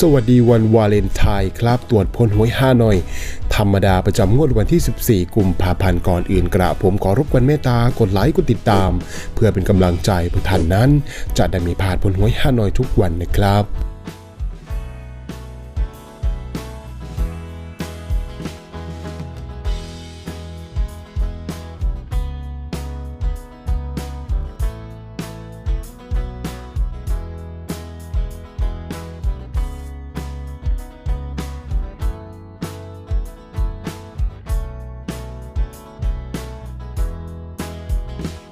สวัสดีวันวาเลนไทน์ครับ ตรวจพลหวยห้าหน่อย ธรรมดาประจำงวดวันที่ 14 กุมภาพันธ์ก่อนอื่นกระผมขอรบกวนเมตตากดไลค์กดติดตาม เพื่อเป็นกำลังใจผู้ท่านนั้น จะได้มีพาดพลหวยห้าหน่อยทุกวันนะครับ Bye.